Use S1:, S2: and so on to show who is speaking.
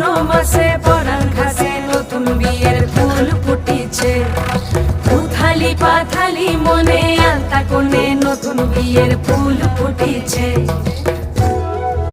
S1: ফাগুন মাসে পরাণ ঘাসে নতুন বিয়ের ফুল ফুটিছে। পুথালি পাথালি মনে আলতা কোণে নতুন বিয়ের ফুল ফুটিছে।